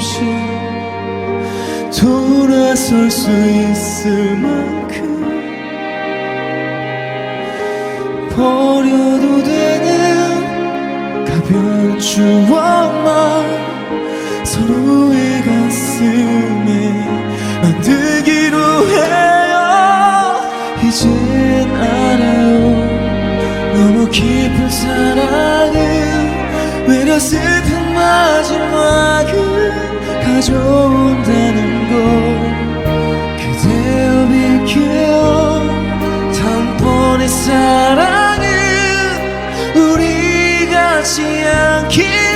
없이 돌아설 수 있을 만큼 버려도 되는 가벼운 추억만 서로의 가슴에 만들기로 해요. 이젠 알아요. 너무 깊은 사랑은 외려 슬픈 마지막을 가져온다는 걸 그대여 빌게요 다음번의 사랑은 우리 같지 않길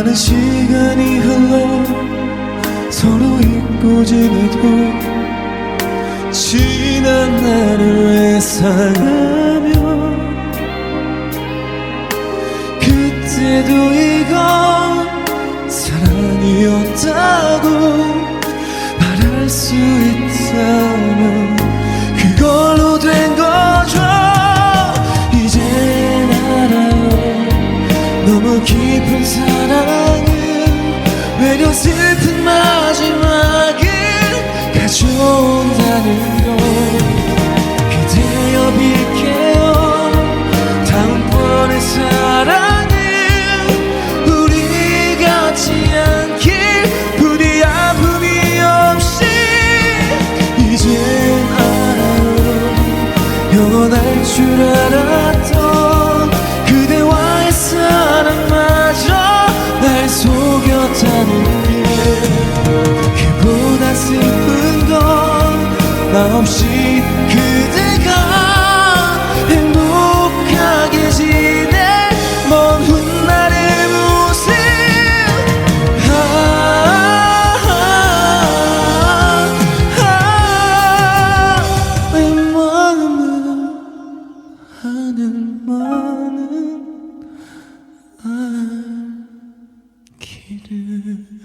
많은 시간이 흘러 서로 잊고 지내도 지난 나를 회상하며 그때도 이건 사랑이었다고 말할 수 있다 슬픈 마지막을 가져온다는 걸 그대여 빌게요. 다음번의 사랑은 우리 같지 않길 부디 아픔이 없이 이젠 알아요. 영원할 줄 알았던 없이 그대가 행복하게 지내 먼 훗날의 모습 아, 아, 아, 아. 내 마음은 하는 마음 알기를